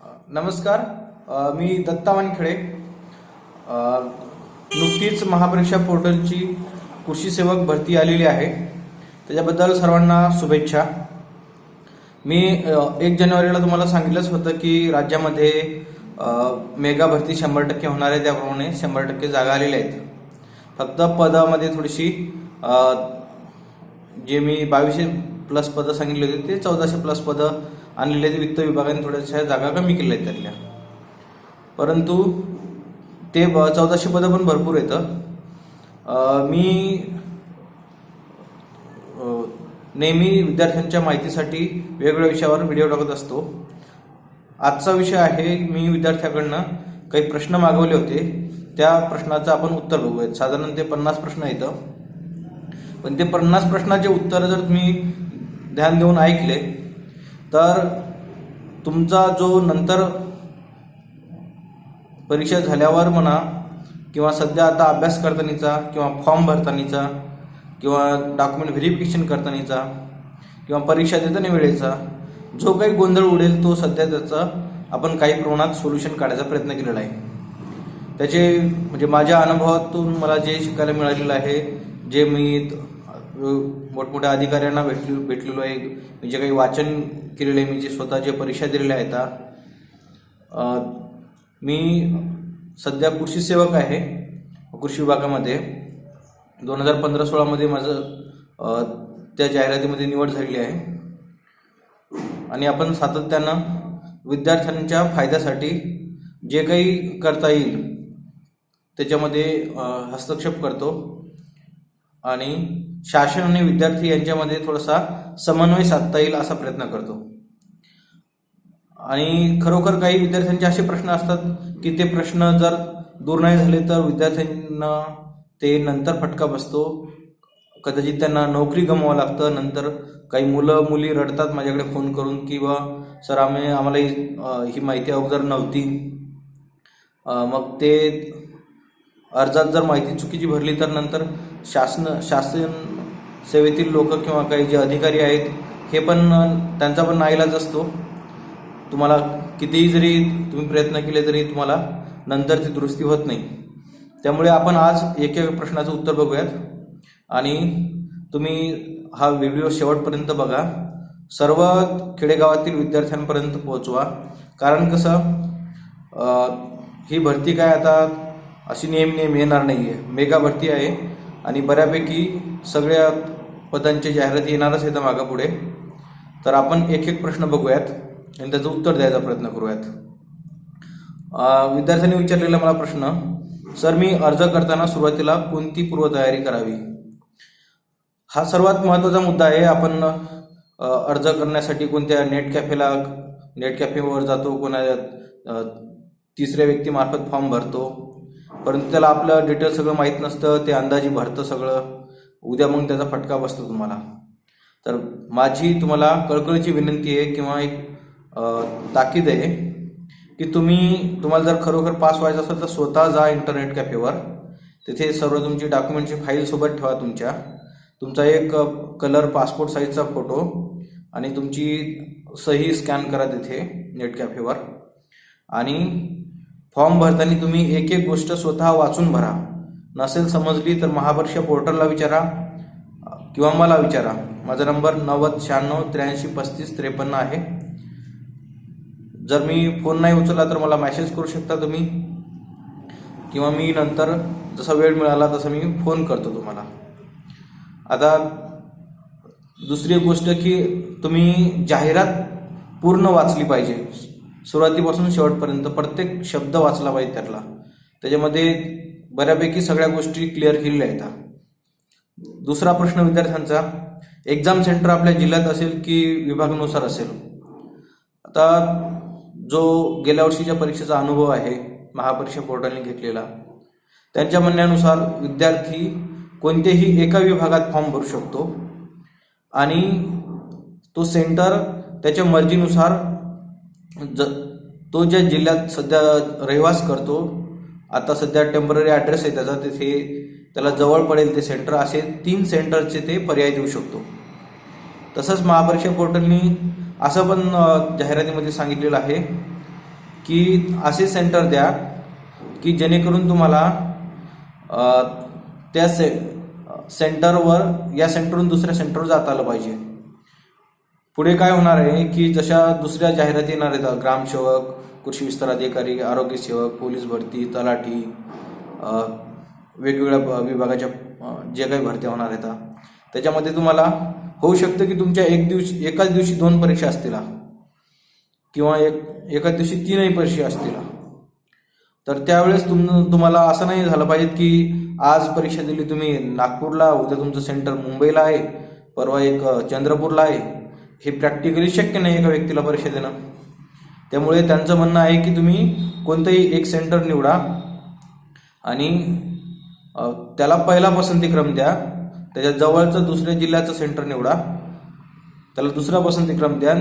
नमस्कार. मी दत्ता वानखेडे. नुकतीच महापरीक्षा पोर्टलची कृषी सेवक भरती आलेली आहे. त्याच्याबद्दल सर्वांना शुभेच्छा. मी एक जानेवारीला तुम्हाला सांगितलंच होतं की राज्यामध्ये मेगा भरती शंभर टक्के होणार आहे. त्याप्रमाणे शंभर टक्के जागा आलेल्या आहेत. फक्त पदामध्ये थोडीशी जे मी बावीसशे प्लस पदं सांगितली होती ते चौदाशे प्लस पदं आणलेले आहेत. वित्त विभागाने थोड्याशा जागा कमी केल्या आहेत त्यातल्या. परंतु ते ब- चौदाशे पदं पण भरपूर येतं मी नेहमी विद्यार्थ्यांच्या माहितीसाठी वेगवेगळ्या विषयावर व्हिडिओ टाकत असतो. आजचा विषय आहे मी विद्यार्थ्याकडनं काही प्रश्न मागवले होते. त्या प्रश्नाचं आपण उत्तर बघूयात. साधारण ते पन्नास प्रश्न येतं पण ते पन्नास प्रश्नाचे उत्तर जर तुम्ही ध्यान देऊन ऐकले तर तुमचा जो नंतर परीक्षा झाल्यावर म्हणा किंवा सध्या आता अभ्यास करतानीचा किंवा फॉर्म भरतानीचा किंवा डॉक्युमेंट व्हेरिफिकेशन करतानीचा किंवा परीक्षा देताना वेळेचा जो काही गोंधळ उडेल तो सध्या त्याचा आपण काही प्रमाणात सोल्युशन काढायचा प्रयत्न केलेला आहे. त्याचे म्हणजे माझ्या अनुभवातून मला जे शिकायला मिळालेलं आहे जे मी मोठमोठ्या अधिकाऱ्यांना भेटलो भेटलेलो आहे. मी जे काही वाचन केलेलं आहे. मी जे स्वतःच्या परीक्षा दिलेल्या आहेत मी सध्या कृषी सेवक आहे कृषी विभागामध्ये. दोन हजार पंधरा सोळामध्ये माझं त्या जाहिरातीमध्ये निवड झालेली आहे. आणि आपण सातत्यानं विद्यार्थ्यांच्या फायद्यासाठी जे काही करता येईल त्याच्यामध्ये हस्तक्षेप करतो. आणि शासन आणि विद्यार्थी यांच्यामध्ये थोडासा समन्वय साधता येईल असा प्रयत्न करतो. आणि खरोखर काही विद्यार्थ्यांचे असे प्रश्न असतात की ते प्रश्न जर दूर नाही झाले तर विद्यार्थ्यांना ते नंतर फटका बसतो. कदाचित त्यांना नोकरी गमवावं लागतं. नंतर काही मुलं मुली रडतात माझ्याकडे फोन करून की बा सर आम्ही आम्हाला ही ही माहिती अगोदर नव्हती. मग ते अर्जात जर माहिती चुकीची भरली तर नंतर शासन शासन सेवेतील लोक किंवा काही जे अधिकारी आहेत हे पण त्यांचा पण नाईलाज असतो. तुम्हाला कितीही जरी तुम्ही प्रयत्न केले तरी तुम्हाला नंतर ती दुरुस्ती होत नाही. त्यामुळे आपण आज एक एक प्रश्नाचं उत्तर बघूयात. आणि तुम्ही हा व्हिडिओ शेवटपर्यंत बघा. सर्व खेडेगावातील विद्यार्थ्यांपर्यंत पोहोचवा. कारण कसं ही भरती काय आता अशी नेम नेम येणार नाही आहे मेगा भरती आहे आणि बऱ्यापैकी सगळ्या पदांची जाहिराती येणारच आहेत मागा पुढे तर आपण एक एक प्रश्न बघूयात आणि त्याचं उत्तर द्यायचा प्रयत्न करूयात. विद्यार्थ्यांनी विचारलेला मला प्रश्न सर मी अर्ज करताना सुरुवातीला कोणती पूर्वतयारी करावी? हा सर्वात महत्त्वाचा मुद्दा आहे. आपण अर्ज करण्यासाठी कोणत्या नेट कॅफेला नेट कॅफेवर जातो कोणा तिसऱ्या व्यक्तीमार्फत फॉर्म भरतो परंतु त्याला आपलं डिटेल सगळं माहीत नसतं ते अंदाजी भरतं सगळं. उद्या मग त्याचा फटका बसतो तुम्हाला. तर माझी तुम्हाला कळकळीची विनंती आहे किंवा एक ताकीद आहे की तुम्ही तुम्हाला जर खरोखर पास व्हायचं असेल तर स्वतः जा इंटरनेट कॅफेवर तिथे सर्व तुमची डॉक्युमेंटची फाईल सोबत ठेवा तुमच्या. तुमचा एक कलर पासपोर्ट साईजचा फोटो आणि तुमची सही स्कॅन करा तिथे नेट कॅफेवर आणि फॉर्म भरताना तुम्ही एक एक गोष्ट स्वतः वाचून भरा. नसेल समजली तर महापरीक्षा पोर्टलला विचारा किंवा मला विचारा. माझा नंबर नव्वद शहाण्णव त्र्याऐंशी पस्तीस त्रेपन्न आहे. जर मी फोन नाही उचलला तर मला मॅसेज करू शकता तुम्ही? किंवा मी नंतर जसा वेळ मिळाला तसं मी फोन करतो तुम्हाला. आता दुसरी एक गोष्ट की तुम्ही जाहिरात पूर्ण वाचली पाहिजे. सुरुवातीपासून शेवटपर्यंत प्रत्येक शब्द वाचला पाहिजे त्यातला. त्याच्यामध्ये बऱ्यापैकी सगळ्या गोष्टी क्लिअर केलेल्या आहेत दुसरा प्रश्न विद्यार्थ्यांचा एक्झाम सेंटर आपल्या जिल्ह्यात असेल की विभागानुसार असेल? आता जो गेल्या वर्षीच्या परीक्षेचा अनुभव आहे महापरीक्षा पोर्टलने घेतलेला त्यांच्या म्हणण्यानुसार विद्यार्थी कोणत्याही एका विभागात फॉर्म भरू शकतो आणि तो सेंटर त्याच्या मर्जीनुसार ज तो ज्या जिल्ह्यात सध्या रहिवास करतो आता सध्या टेंपररी ॲड्रेस आहे त्याचा तिथे त्याला जवळ पडेल ते सेंटर असे तीन सेंटरचे ते पर्याय देऊ शकतो. तसंच महापरीक्षा पोर्टलनी असं पण जाहिरातीमध्ये सांगितलेलं आहे की असे सेंटर द्या की जेणेकरून तुम्हाला त्या से सेंटरवर या सेंटरवरून दुसऱ्या सेंटरवर जाता आलं पाहिजे. पुढे काय होणार आहे की जशा दुसऱ्या जाहिराती येणार आहेत ग्रामसेवक कृषी विस्तार अधिकारी आरोग्य सेवक पोलीस भरती तलाठी वेगवेगळ्या विभागाच्या जे काही भरत्या होणार आहेत त्याच्यामध्ये तुम्हाला होऊ शकतं की तुमच्या एक दिवशी एकाच दिवशी दोन परीक्षा असतील किंवा एक एकाच दिवशी तीनही परीक्षा असतील तर त्यावेळेस तुम तुम्हाला असं नाही झालं पाहिजे की आज परीक्षा दिली तुम्ही नागपूरला उद्या तुमचं सेंटर मुंबईला आहे परवा एक चंद्रपूरला आहे. हे प्रॅक्टिकली शक्य नाही एका व्यक्तीला परीक्षा देणं. त्यामुळे त्यांचं म्हणणं आहे की तुम्ही कोणतंही एक सेंटर निवडा आणि त्याला पहिला पसंतीक्रम द्या त्याच्या जवळचं दुसऱ्या जिल्ह्याचं सेंटर निवडा त्याला दुसरा पसंतीक्रम द्या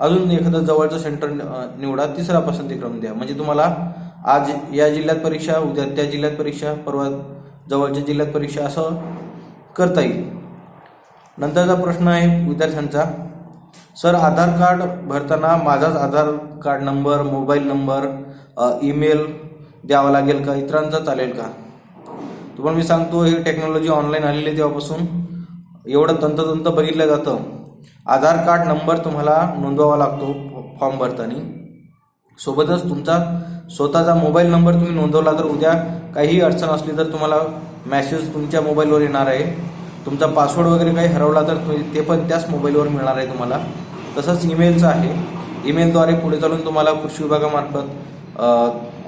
अजून एखादं जवळचं सेंटर निवडा तिसरा पसंतीक्रम द्या. म्हणजे तुम्हाला आज या जिल्ह्यात परीक्षा उद्या त्या जिल्ह्यात परीक्षा परवा जवळच्या जिल्ह्यात परीक्षा असं करता येईल. नंतरचा प्रश्न आहे विद्यार्थ्यांचा. सर आधार कार्ड भरताना माझाच Aadhaar card number mobile number email द्यावा लागेल का? इतरांचा चालेल का? तुम्हाला मी सांगतो ही टेक्नॉलॉजी ऑनलाईन आलेली आहे तेव्हापासून. एवढं तंतोतंत बघितलं जातं. आधार कार्ड नंबर तुम्हाला नोंदवावा लागतो फॉर्म भरताना. सोबतच तुमचा स्वतःचा मोबाईल नंबर तुम्ही नोंदवला तर उद्या काही अडचण असली तर तुम्हाला मॅसेज तुमच्या मोबाईलवर येणार आहे. तुमचा पासवर्ड वगैरे काही हरवला तर तुम्ही- ते पण त्याच मोबाईलवर मिळणार आहे तुम्हाला. तसंच ईमेलचं आहे. ईमेलद्वारे पुढे चालून तुम्हाला कृषी विभागामार्फत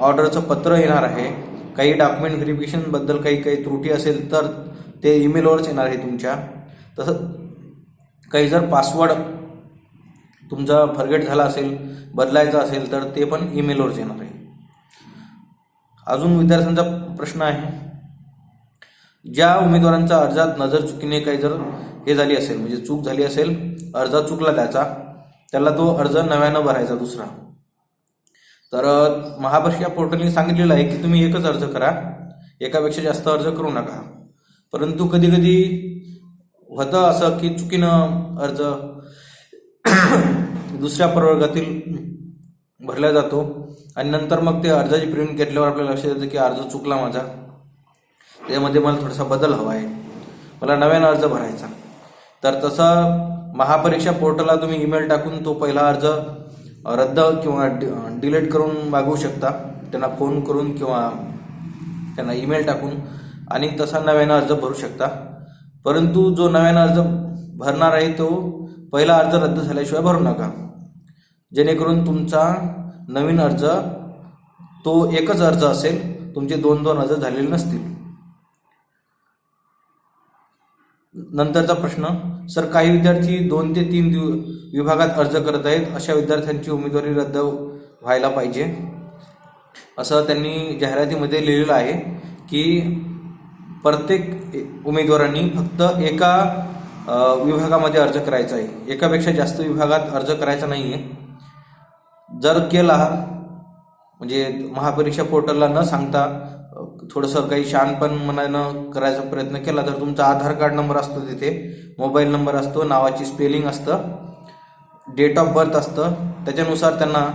ऑर्डरचं पत्र येणार आहे. काही डॉक्युमेंट व्हेरिफिकेशनबद्दल काही काही त्रुटी असेल तर ते ईमेलवरच येणार आहे तुमच्या. तसंच काही जर पासवर्ड तुमचा फरगेट झाला असेल बदलायचा असेल तर ते पण ईमेलवरच येणार आहे. अजून विद्यार्थ्यांचा प्रश्न आहे. ज्या उमेदवारांचा अर्जात नजर चुकीने काही जर हे झाली असेल म्हणजे चूक झाली असेल अर्ज चुकला त्याचा त्याला तो अर्ज नव्यानं भरायचा दुसरा. तर अ, या पोर्टलने सांगितलेलं आहे की तुम्ही एकच अर्ज करा एकापेक्षा जास्त अर्ज करू नका. परंतु कधी कधी होतं असं की चुकीनं अर्ज दुसऱ्या प्रवर्गातील भरला जातो आणि नंतर मग ते अर्जाची प्रिंट घेतल्यावर आपल्याला लक्षात येतं की अर्ज चुकला माझा. त्यामध्ये मला थोडासा बदल हवा आहे. मला नव्यानं अर्ज भरायचा. तर तसं महापरीक्षा पोर्टलला तुम्ही ईमेल टाकून तो पहिला अर्ज रद्द किंवा डि- डिलीट करून मागवू शकता. त्यांना फोन करून किंवा त्यांना ईमेल टाकून आणि तसा नव्यानं अर्ज भरू शकता. परंतु जो नव्यानं अर्ज भरणार आहे तो पहिला अर्ज रद्द झाल्याशिवाय भरू नका. जेणेकरून तुमचा नवीन अर्ज तो एकच अर्ज असेल तुमचे दोन दोन अर्ज झालेले नसतील. नंतरचा प्रश्न सर काही विद्यार्थी दोन ते तीन दिव विभागात अर्ज करत आहेत अशा विद्यार्थ्यांची उमेदवारी रद्द व्हायला पाहिजे. असं त्यांनी जाहिरातीमध्ये लिहिलेलं आहे की प्रत्येक उमेदवारांनी फक्त एका विभागामध्ये अर्ज करायचा आहे. एकापेक्षा जास्त विभागात अर्ज करायचा नाही आहे जर केला म्हणजे महापरीक्षा पोर्टलला न सांगता थोडंसं काही शानपण मनानं करायचा प्रयत्न केला तर तुमचा आधार कार्ड नंबर असतो तिथे मोबाईल नंबर असतो नावाची स्पेलिंग असतं डेट ऑफ बर्थ असतं त्याच्यानुसार त्यांना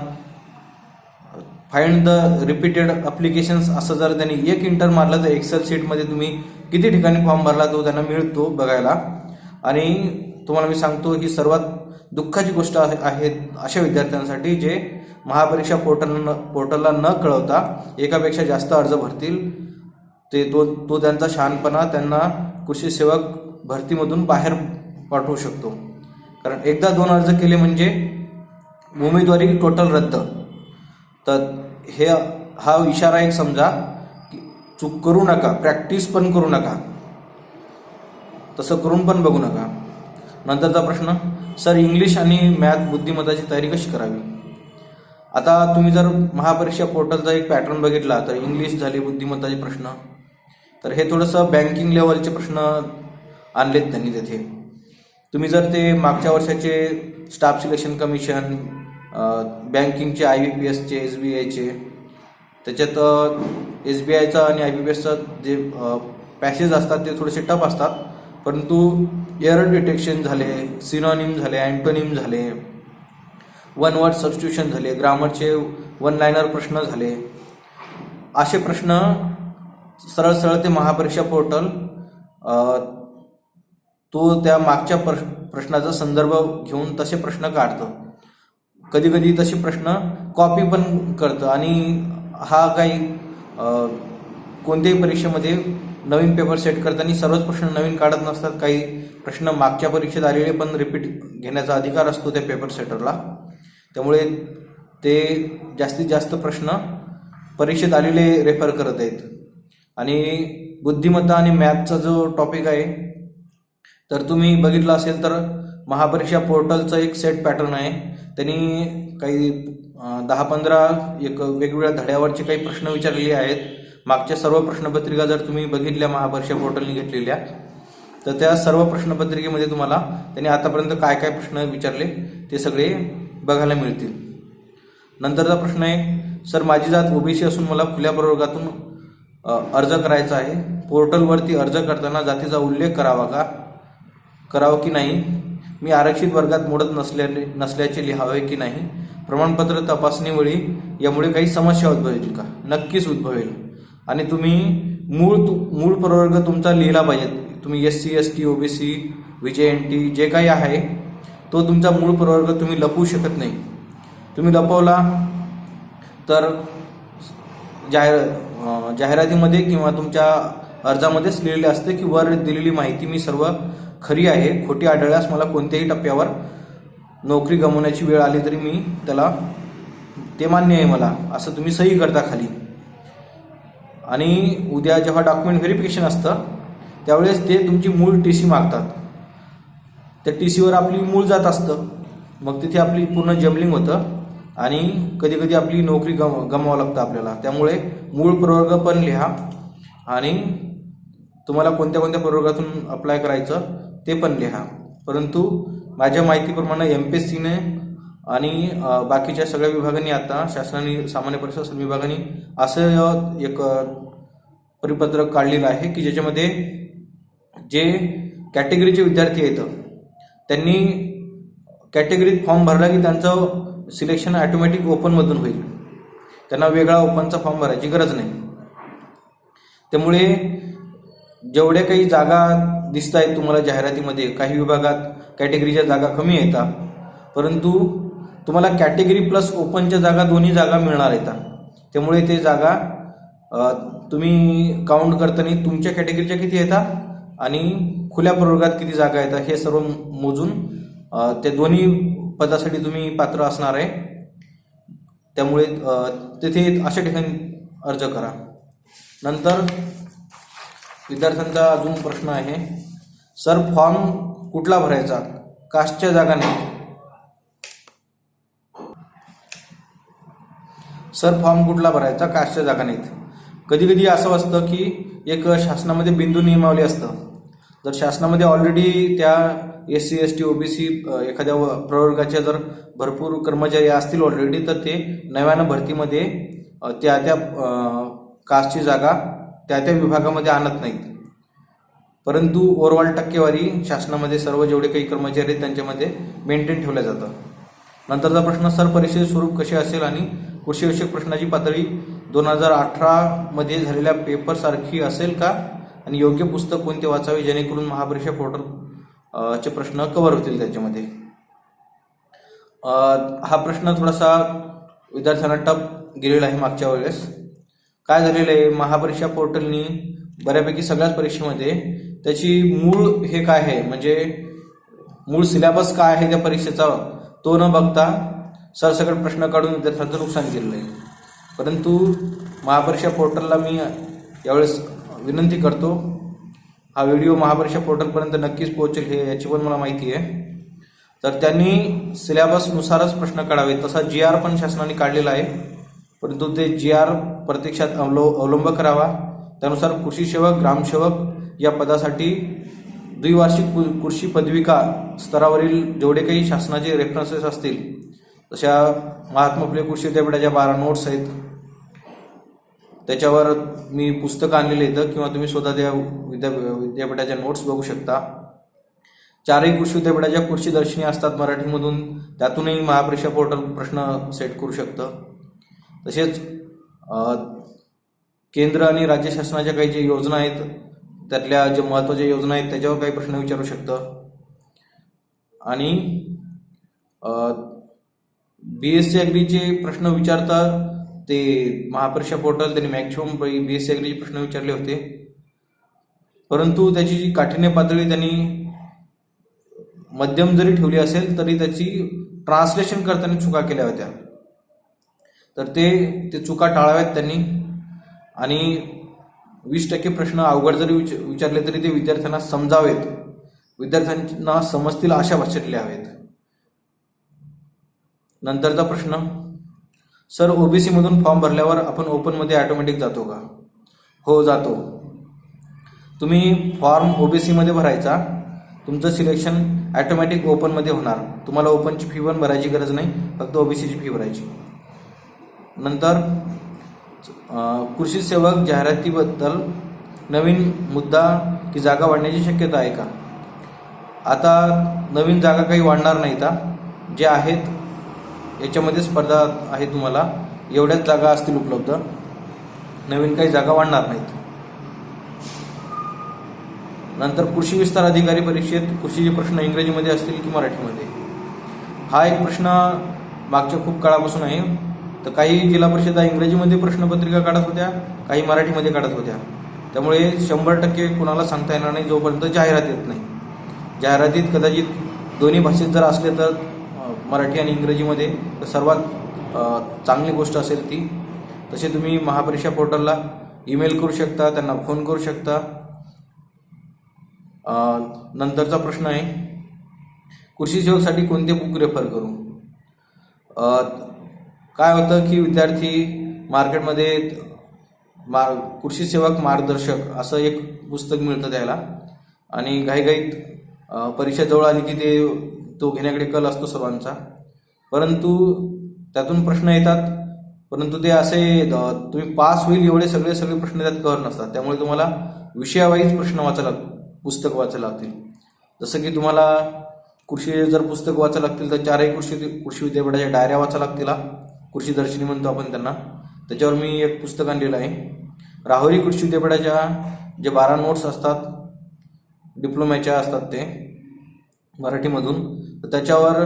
फाइंड द रिपीटेड अप्लिकेशन्स असं जर त्यांनी एक इंटर मारलं तर एक्सेल शीटमध्ये तुम्ही किती ठिकाणी फॉर्म भरला तो त्यांना मिळतो बघायला. आणि तुम्हाला मी सांगतो ही सर्वात दुःखाची गोष्ट आहे आहे अशा विद्यार्थ्यांसाठी जे महापरीक्षा पोर्टल पोर्टलला न कळवता एकापेक्षा जास्त अर्ज भरतील. ते तो तो त्यांचा शहाणपणा त्यांना कृषी सेवक भरतीमधून बाहेर पाठवू शकतो. कारण एकदा दोन अर्ज केले म्हणजे उमेदवारी टोटल रद्द. तर हे हा इशारा एक समजा की चूक करू नका प्रॅक्टिस पण करू नका. तसं करून पण बघू नका. नंतरचा प्रश्न सर इंग्लिश आणि मॅथ बुद्धिमत्ताची तयारी कशी करावी? आता तुम्ही जर महापरीक्षा पोर्टलचा एक पॅटर्न बघितला तर इंग्लिश झाली बुद्धिमत्ताचे प्रश्न. तर हे थोडंसं बँकिंग लेवलचे प्रश्न आणलेत त्यांनी तेथे. तुम्ही जर ते मागच्या वर्षाचे स्टाफ सिलेक्शन कमिशन बँकिंगचे आय बी पी एसचे एस बी आयचे त्याच्यात एस बी आयचा आणि आय बी पी एसचा जे पॅसेज असतात ते थोडेसे टफ असतात. परंतु एअर डिटेक्शन झाले सिनॉनिम झाले अँटोनिम झाले वन वर्ड सबस्टिट्यूशन झाले ग्रामरचे वन लायनर प्रश्न झाले. असे प्रश्न सरळ सरळ ते महापरीक्षा पोर्टल तो त्या मागच्या प्रश- प्रश्नाचा संदर्भ घेऊन तसे प्रश्न काढतं. कधी कधी तसे प्रश्न कॉपी पण करतं आणि हा काही कोणत्याही परीक्षेमध्ये नवीन पेपर सेट करताना सर्वच प्रश्न नवीन काढत नसतात. काही प्रश्न मागच्या परीक्षेत आलेले पण रिपीट घेण्याचा अधिकार असतो त्या पेपर सेटरला त्यामुळे ते जास्तीत जास्त प्रश्न परीक्षेत आलेले रेफर करत आहेत. आणि बुद्धिमत्ता आणि मॅथचा जो टॉपिक आहे तर तुम्ही बघितलं असेल तर महापरीक्षा पोर्टलचं एक सेट पॅटर्न आहे. त्यांनी काही दहा पंधरा एक वेगवेगळ्या धड्यावरचे काही प्रश्न विचारलेले आहेत. मागच्या सर्व प्रश्नपत्रिका जर तुम्ही बघितल्या महापरीक्षा पोर्टलने घेतलेल्या तर त्या सर्व प्रश्नपत्रिकेमध्ये तुम्हाला त्यांनी आतापर्यंत काय काय प्रश्न विचारले ते सगळे बघायला मिळतील. नंतरचा प्रश्न आहे सर माझी जात ओबीसी असून मला खुल्या प्रवर्गातून अर्ज करायचा आहे. पोर्टलवरती अर्ज करताना जातीचा उल्लेख करावा का? करावा की नाही? मी आरक्षित वर्गात मोडत नसल्याने नसल्याचे लिहावे की नाही? प्रमाणपत्र तपासणीवेळी यामुळे काही समस्या उद्भवेल का? नक्कीच उद्भवेल. आणि तुम्ही मूळ तु मूळ प्रवर्ग तुमचा लिहिला पाहिजे. तुम्ही S C S T OBC V N T जे काही आहे तो तुमचा मूळ प्रवर्ग तुम्ही लपवू शकत नाही. तुम्ही लपवला तर जाहीर जाहिरातीमध्ये किंवा तुमच्या अर्जामध्येच लिहिलेले असते की वर दिलेली माहिती मी सर्व खरी आहे खोटी आढळल्यास मला कोणत्याही टप्प्यावर नोकरी गमवण्याची वेळ आली तरी मी त्याला ते मान्य आहे मला असं तुम्ही सही करता खाली. आणि उद्या जेव्हा डॉक्युमेंट व्हेरिफिकेशन असतं त्यावेळेस ते तुमची मूळ टी सी मागतात. त्या टी सीवर आपली मूळ जात असतं. मग तिथे आपली पूर्ण जमलिंग होतं. आणि कधी कधी आपली नोकरी गम गमावं लागतं आपल्याला. त्यामुळे मूळ प्रवर्ग पण लिहा आणि तुम्हाला कोणत्या कोणत्या प्रवर्गातून अप्लाय करायचं ते पण लिहा. परंतु माझ्या माहितीप्रमाणे एम पी एस सीने आणि बाकीच्या सगळ्या विभागांनी आता शासनाने सामान्य परिषद विभागाने असं एक परिपत्रक काढलेलं आहे की ज्याच्यामध्ये जे कॅटेगरीचे विद्यार्थी आहेत त्यांनी कॅटेगरीत फॉर्म भरला की त्यांचं सिलेक्शन ॲटोमॅटिक ओपनमधून होईल. त्यांना वेगळा ओपनचा फॉर्म भरायची गरज नाही. त्यामुळे जेवढ्या काही जागा दिसत आहेत तुम्हाला जाहिरातीमध्ये काही विभागात कॅटेगरीच्या जागा कमी येतात परंतु तुम्हाला कॅटेगरी प्लस ओपनच्या जागा दोन्ही जागा मिळणार आहेत त्यामुळे ते जागा तुम्ही काउंट करताना तुमच्या कॅटेगरीच्या किती येतात आणि खुल्या प्रवर्गात किती जागा येतात हे सर्व मोजून ते दोन्ही पदासाठी तुम्ही पात्र असणार आहे. त्यामुळे तिथे तेथे अशा ठिकाणी अर्ज करा. नंतर विद्यार्थ्यांचा अजून प्रश्न आहे. सर फॉर्म कुठला भरायचा? कास्टच्या जागा नाही. सर फॉर्म कुठला भरायचा? कास्टच्या जागा नाहीत. कधी कधी असं असतं की एक शासनामध्ये बिंदू नियमावली असतं. तर शासनामध्ये ऑलरेडी त्या S C S T OBC एखाद्या व- प्रवर्गाच्या जर भरपूर कर्मचारी असतील ऑलरेडी तर ते नव्यानं भरतीमध्ये त्या त्या कास्टची जागा त्या त्या विभागामध्ये आणत नाहीत. परंतु ओव्हरऑल टक्केवारी शासनामध्ये सर्व जेवढे काही कर्मचारी आहेत त्यांच्यामध्ये मेंटेन ठेवल्या जातं नंतरचा प्रश्न सर परीक्षेचे स्वरूप कसे असेल आणि कृषीविषयक प्रश्नाची पातळी दोन हजार अठरामध्ये झालेल्या पेपरसारखी असेल का? आणि योग्य पुस्तक कोणते वाचावे जेणेकरून महापरीक्षा पोर्टल चे प्रश्न कव्हर होतील त्याच्यामध्ये. हा प्रश्न थोडासा विद्यार्थ्यांना टप गेलेला आहे मागच्या वेळेस. काय झालेलं आहे? महापरीक्षा पोर्टलनी बऱ्यापैकी सगळ्याच परीक्षेमध्ये त्याची मूळ हे काय आहे? म्हणजे मूळ सिलेबस काय आहे त्या परीक्षेचा तो न बघता सरसकट प्रश्न काढून विद्यार्थ्यांचं नुकसान केलेलं आहे. परंतु महापरीक्षा पोर्टलला मी यावेळेस विनंती करतो हा व्हिडिओ महापरीक्षा पोर्टलपर्यंत नक्कीच पोहोचेल हे याची पण मला माहिती आहे. तर त्यांनी सिलेबसनुसारच प्रश्न काढावे तसा जी आर पण शासनाने काढलेला आहे. परंतु ते जी आर प्रत्यक्षात अवलो अवलंब करावा. त्यानुसार कृषी सेवक ग्रामसेवक या पदासाठी द्विवार्षिक कु- कृषी पदविका स्तरावरील जेवढे काही शासनाचे रेफरन्सेस असतील तशा महात्मा फुले कृषी विद्यापीठाच्या बारा नोट्स आहेत त्याच्यावर मी पुस्तकं आणलेली येतं किंवा तुम्ही स्वतः त्या विद्या विद्यापीठाच्या नोट्स बघू शकता. चारही कृषी विद्यापीठाच्या कृषी दर्शनी असतात मराठीमधून. त्यातूनही महापरीक्षा पोर्टल प्रश्न सेट करू शकतं. तसेच केंद्र आणि राज्य शासनाच्या काही जे योजना आहेत त्यातल्या ज्या महत्त्वाच्या योजना आहेत त्याच्यावर काही प्रश्न विचारू शकतं. आणि बी एस सी ॲग्रीचे प्रश्न विचारता ते महापरीक्षा पोर्टल त्यांनी मॅक्झिमम बी एस सी ॲग्रीचे प्रश्न विचारले होते. परंतु त्याची जी काठिण्य पातळी त्यांनी मध्यम जरी ठेवली असेल तरी त्याची ट्रान्सलेशन करताना चुका केल्या होत्या. तर ते ते चुका टाळाव्यात त्यांनी. आणि वीस टक्के प्रश्न अवघड जरी विच विचारले तरी ते विद्यार्थ्यांना समजावेत. विद्यार्थ्यांना समजतील अशा भाषेत लिहावेत नंतरचा प्रश्न सर ओबीसी मधून फॉर्म भरल्यावर आपण ओपनमध्ये ऑटोमॅटिक जातो का? हो जातो. तुम्ही फॉर्म ओबीसी मध्ये भरायचा. तुमचं सिलेक्शन ॲटोमॅटिक ओपनमध्ये होणार. तुम्हाला ओपनची फी पण भरायची गरज नाही फक्त ओबीसीची फी भरायची. नंतर कृषी सेवक जाहिरातीबद्दल नवीन मुद्दा की जागा वाढण्याची शक्यता आहे का? आता नवीन जागा काही वाढणार नाही का? जे आहेत याच्यामध्ये स्पर्धा आहे तुम्हाला. एवढ्याच जागा असतील उपलब्ध. नवीन काही जागा वाढणार नाहीत. नंतर कृषी विस्तार अधिकारी परीक्षेत कृषीचे प्रश्न इंग्रजीमध्ये असतील की मराठीमध्ये. हा एक प्रश्न मागच्या खूप काळापासून आहे. तर काही जिल्हा परिषदा इंग्रजीमध्ये प्रश्नपत्रिका काढत होत्या काही मराठीमध्ये काढत होत्या. त्यामुळे शंभर टक्के कुणाला सांगता येणार नाही जोपर्यंत जाहिरात येत नाही. जाहिरातीत कदाचित दोन्ही भाषेत जर असले तर मराठी आणि इंग्रजीमध्ये सर्वात चांगली गोष्ट असेल ती तसे तुम्ही महापरीक्षा पोर्टलला ईमेल करू शकता त्यांना फोन करू शकता. नंतरचा प्रश्न आहे कृषी सेवकसाठी कोणते बुक रेफर करू? काय होतं की विद्यार्थी मार्केटमध्ये मा कृषी सेवक मार्गदर्शक असं एक पुस्तक मिळतं त्याला. आणि घाईघाईत परीक्षा जवळ आली की ते तो घेण्याकडे कल असतो सर्वांचा. परंतु त्यातून प्रश्न येतात. परंतु ते असे तुम्ही पास होईल एवढे सगळे सगळे प्रश्न त्यात कव्हर नसतात. त्यामुळे तुम्हाला विषयावाईज प्रश्न वाचायला पुस्तक वाचायला लागतील. जसं की तुम्हाला कृषी जर पुस्तक वाचायला लागतील तर चारही कृषी कृषी विद्यापीठाच्या डायऱ्या वाचायला लागतील. हा. कृषी दर्शनी म्हणतो आपण त्यांना. त्याच्यावर मी एक पुस्तक आणलेलं आहे. राहुरी कृषी विद्यापीठाच्या जे बारा नोट्स असतात डिप्लोम्याच्या असतात ते. मराठीमधून. तर त्याच्यावर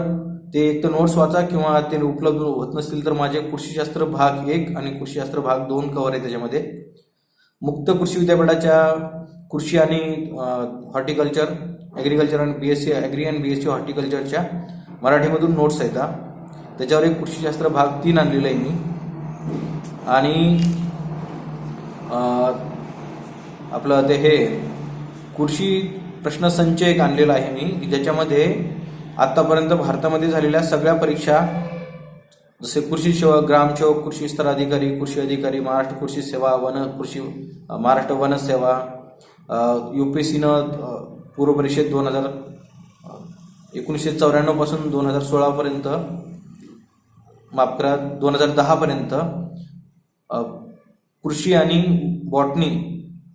ते एक तर नोट्स वाचा किंवा ते उपलब्ध होत नसतील तर माझे कृषीशास्त्र भाग एक आणि कृषीशास्त्र भाग दोन कवर आहे त्याच्यामध्ये. मुक्त कृषी विद्यापीठाच्या कृषी आणि हॉर्टिकल्चर ॲग्रिकल्चर आणि B S C agri and B S C हॉर्टिकल्चरच्या मराठीमधून नोट्स आहेत त्याच्यावर एक कृषीशास्त्र भाग तीन आणलेलं आहे मी. आणि आपलं ते हे कृषी प्रश्नसंच एक आणलेला आहे मी. की ज्याच्यामध्ये आत्तापर्यंत भारतामध्ये झालेल्या सगळ्या परीक्षा जसे कृषी सेवक ग्रामसेवक कृषी स्तर अधिकारी कृषी अधिकारी महाराष्ट्र कृषी सेवा वन कृषी महाराष्ट्र वन सेवा यू पी सीनं पूर्व परिषद दोन हजार एकोणीसशे चौऱ्याण्णवपासून दोन हजार सोळापर्यंत माफ करा दोन हजार दहापर्यंत कृषी आणि बॉटनी